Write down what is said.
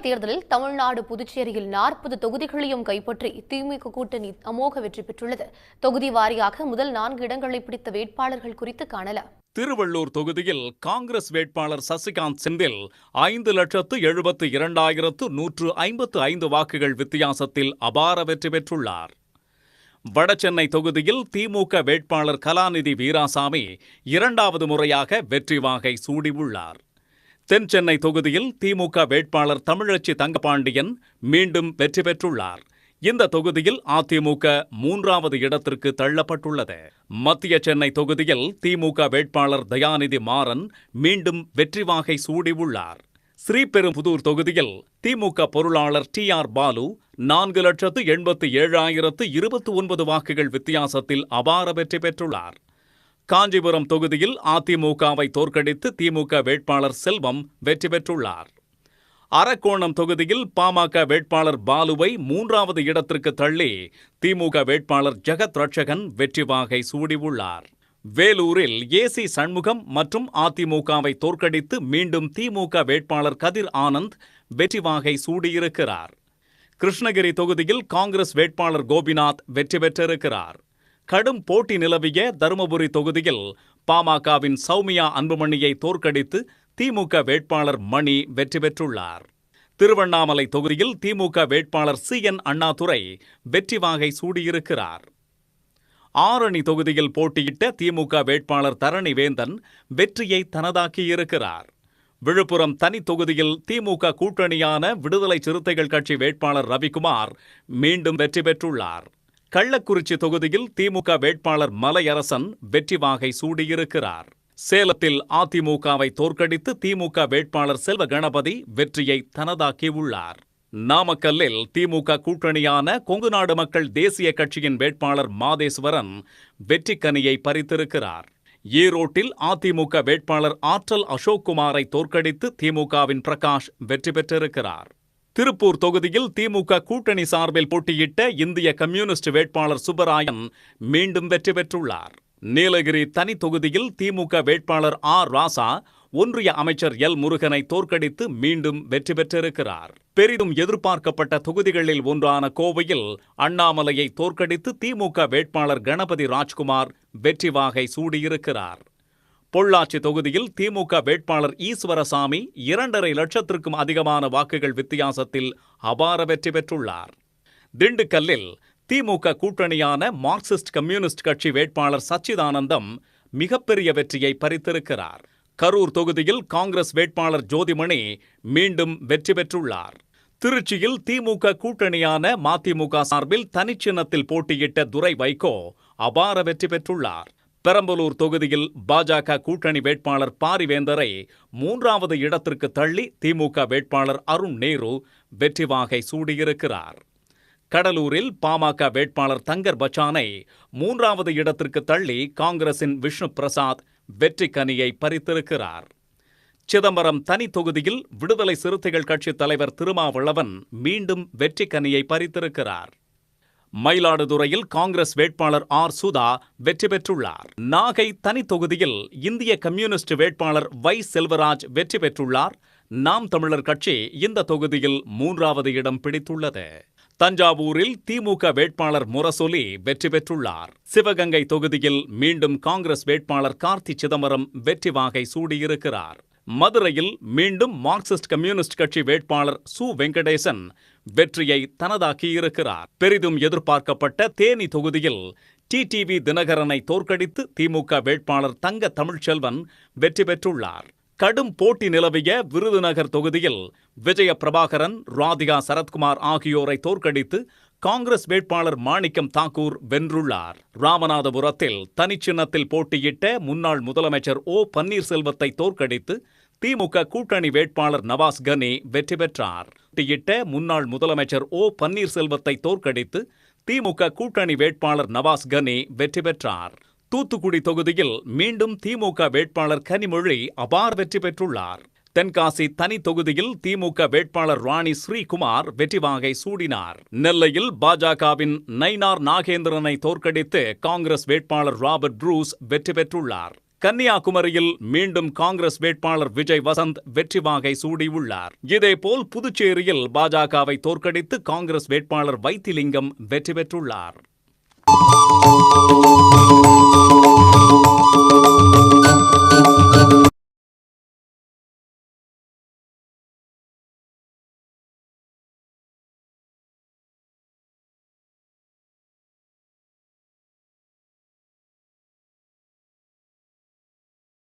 தேர்தலில் தமிழ்நாடு புதுச்சேரியில் நாற்பது தொகுதிகளையும் கைப்பற்றி திமுக கூட்டணி அமோக வெற்றி பெற்றுள்ளது. தொகுதி வாரியாக முதல் நான்கு இடங்களை பிடித்த வேட்பாளர்கள் குறித்து காணலாம். திருவள்ளூர் தொகுதியில் காங்கிரஸ் வேட்பாளர் சசிகாந்த் செந்தில் ஐந்து லட்சத்து எழுபத்து இரண்டாயிரத்து நூற்று ஐம்பத்து ஐந்து வாக்குகள் வித்தியாசத்தில் அபார வெற்றி பெற்றுள்ளார். வடசென்னை தொகுதியில் திமுக வேட்பாளர் கலாநிதி வீராசாமி இரண்டாவது முறையாக வெற்றி வாகை சூடியுள்ளார். தென் சென்னை தொகுதியில் திமுக வேட்பாளர் தமிழச்சி தங்கபாண்டியன் மீண்டும் வெற்றி பெற்றுள்ளார். இந்த தொகுதியில் அதிமுக மூன்றாவது இடத்திற்கு தள்ளப்பட்டுள்ளது. மத்திய சென்னை தொகுதியில் திமுக வேட்பாளர் தயாநிதி மாறன் மீண்டும் வெற்றி வாகை சூடியுள்ளார். ஸ்ரீபெரும்புதூர் தொகுதியில் திமுக பொருளாளர் டி ஆர் பாலு நான்கு லட்சத்து எண்பத்து ஏழாயிரத்து இருபத்தி ஒன்பது வாக்குகள் வித்தியாசத்தில் அபார வெற்றி பெற்றுள்ளார். காஞ்சிபுரம் தொகுதியில் அதிமுகவை தோற்கடித்து திமுக வேட்பாளர் செல்வம் வெற்றி பெற்றுள்ளார். அரக்கோணம் தொகுதியில் பாமக வேட்பாளர் பாலுவை மூன்றாவது இடத்திற்கு தள்ளி திமுக வேட்பாளர் ஜெகத் ரட்சகன் வெற்றி வாகை சூடியுள்ளார். வேலூரில் ஏசி சண்முகம் மற்றும் அதிமுகவை தோற்கடித்து மீண்டும் திமுக வேட்பாளர் கதிர் ஆனந்த் வெற்றி வாகை சூடியிருக்கிறார். கிருஷ்ணகிரி தொகுதியில் காங்கிரஸ் வேட்பாளர் கோபிநாத் வெற்றி பெற்றிருக்கிறார். கடும் போட்டி நிலவிய தருமபுரி தொகுதியில் பாமகவின் சௌமியா அன்புமணியை தோற்கடித்து திமுக வேட்பாளர் மணி வெற்றி பெற்றுள்ளார். திருவண்ணாமலை தொகுதியில் திமுக வேட்பாளர் சி. என். அண்ணாதுரை வெற்றி வாகை சூடியிருக்கிறார். ஆரணி தொகுதியில் போட்டியிட்ட திமுக வேட்பாளர் தரணி வேந்தன் வெற்றியை தனதாக்கியிருக்கிறார். விழுப்புரம் தனி தொகுதியில் திமுக கூட்டணியான விடுதலை சிறுத்தைகள் கட்சி வேட்பாளர் ரவிக்குமார் மீண்டும் வெற்றி பெற்றுள்ளார். கள்ளக்குறிச்சி தொகுதியில் திமுக வேட்பாளர் மலையரசன் வெற்றி வாகை சூடியிருக்கிறார். சேலத்தில் அதிமுகவை தோற்கடித்து திமுக வேட்பாளர் செல்வ கணபதி வெற்றியை தனதாக்கியுள்ளார். நாமக்கல்லில் திமுக கூட்டணியான கொங்குநாடு மக்கள் தேசிய கட்சியின் வேட்பாளர் மாதேஸ்வரன் வெற்றிக்கனியை பறித்திருக்கிறார். ஈரோட்டில் அதிமுக வேட்பாளர் ஆற்றல் அசோக்குமாரை தோற்கடித்து திமுகவின் பிரகாஷ் வெற்றி பெற்றிருக்கிறார். திருப்பூர் தொகுதியில் திமுக கூட்டணி சார்பில் போட்டியிட்ட இந்திய கம்யூனிஸ்ட் வேட்பாளர் சுப்பராயன் மீண்டும் வெற்றி பெற்றுள்ளார். நீலகிரி தனி தொகுதியில் திமுக வேட்பாளர் ஆர் ராசா ஒன்றிய அமைச்சர் எல் முருகனை தோற்கடித்து மீண்டும் வெற்றி பெற்றிருக்கிறார். பெரிதும் எதிர்பார்க்கப்பட்ட தொகுதிகளில் ஒன்றான கோவையில் அண்ணாமலையை தோற்கடித்து திமுக வேட்பாளர் கணபதி ராஜ்குமார் வெற்றி வாகை சூடியிருக்கிறார். பொள்ளாச்சி தொகுதியில் திமுக வேட்பாளர் ஈஸ்வரசாமி இரண்டரை லட்சத்திற்கும் அதிகமான வாக்குகள் வித்தியாசத்தில் அபார வெற்றி பெற்றுள்ளார். திண்டுக்கல்லில் திமுக கூட்டணியான மார்க்சிஸ்ட் கம்யூனிஸ்ட் கட்சி வேட்பாளர் சச்சிதானந்தம் மிகப்பெரிய வெற்றியை பறித்திருக்கிறார். கரூர் தொகுதியில் காங்கிரஸ் வேட்பாளர் ஜோதிமணி மீண்டும் வெற்றி பெற்றுள்ளார். திருச்சியில் திமுக கூட்டணியான மதிமுக சார்பில் தனிச்சின்னத்தில் போட்டியிட்ட துரை வைகோ அபார வெற்றி பெற்றுள்ளார். பெரம்பலூர் தொகுதியில் பாஜக கூட்டணி வேட்பாளர் பாரிவேந்தரை மூன்றாவது இடத்திற்கு தள்ளி திமுக வேட்பாளர் அருண் நேரு வெற்றி வாகை சூடியிருக்கிறார். கடலூரில் பாமக வேட்பாளர் தங்கர் பச்சானை மூன்றாவது இடத்திற்கு தள்ளி காங்கிரசின் விஷ்ணு பிரசாத் வெற்றி கனியை பறித்திருக்கிறார். சிதம்பரம் தனி தொகுதியில் விடுதலை சிறுத்தைகள் கட்சித் தலைவர் திருமாவளவன் மீண்டும் வெற்றி கனியை பறித்திருக்கிறார். மயிலாடுதுறையில் காங்கிரஸ் வேட்பாளர் ஆர். சுதா வெற்றி பெற்றுள்ளார். நாகை தனி தொகுதியில் இந்திய கம்யூனிஸ்ட் வேட்பாளர் வை. செல்வராஜ் வெற்றி பெற்றுள்ளார். நாம் தமிழர் கட்சி இந்த தொகுதியில் மூன்றாவது இடம் பிடித்துள்ளது. தஞ்சாவூரில் திமுக வேட்பாளர் முரசொலி வெற்றி பெற்றுள்ளார். சிவகங்கை தொகுதியில் மீண்டும் காங்கிரஸ் வேட்பாளர் கார்த்தி சிதம்பரம் வெற்றி வாகை சூடியிருக்கிறார். மதுரையில் மீண்டும் மார்க்சிஸ்ட் கம்யூனிஸ்ட் கட்சி வேட்பாளர் சு. வெங்கடேசன் வெற்றியை தனதாக்கியிருக்கிறார் பெரிதும் எதிர்பார்க்கப்பட்ட தேனி தொகுதியில் டிடிவி தினகரனை தோற்கடித்து திமுக வேட்பாளர் தங்க தமிழ்ச்செல்வன் வெற்றி பெற்றுள்ளார். கடும் போட்டி நிலவிய விருதுநகர் தொகுதியில் விஜய பிரபாகரன் ராதிகா சரத்குமார் ஆகியோரை தோற்கடித்து காங்கிரஸ் வேட்பாளர் மாணிக்கம் தாக்கூர் வென்றுள்ளார். ராமநாதபுரத்தில் தனிச்சின்னத்தில் போட்டியிட்ட முன்னாள் முதலமைச்சர் ஓ பன்னீர்செல்வத்தை தோற்கடித்து திமுக கூட்டணி வேட்பாளர் நவாஸ் கனி வெற்றி பெற்றார். போட்டியிட்ட முன்னாள் முதலமைச்சர் ஓ பன்னீர்செல்வத்தை தோற்கடித்து திமுக கூட்டணி வேட்பாளர் நவாஸ் கனி வெற்றி பெற்றார். தூத்துக்குடி தொகுதியில் மீண்டும் திமுக வேட்பாளர் கனிமொழி அபார் வெற்றி பெற்றுள்ளார். தென்காசி தனி தொகுதியில் திமுக வேட்பாளர் ராணி ஸ்ரீகுமார் வெற்றிவாகை சூடினார். நெல்லையில் பாஜகவின் நைனார் நாகேந்திரனை தோற்கடித்து காங்கிரஸ் வேட்பாளர் ராபர்ட் ப்ரூஸ் வெற்றி பெற்றுள்ளார். கன்னியாகுமரியில் மீண்டும் காங்கிரஸ் வேட்பாளர் விஜய் வசந்த் வெற்றி வாகை சூடியுள்ளார். இதேபோல் புதுச்சேரியில் பாஜகவை தோற்கடித்து காங்கிரஸ் வேட்பாளர் வைத்திலிங்கம் வெற்றி பெற்றுள்ளார்.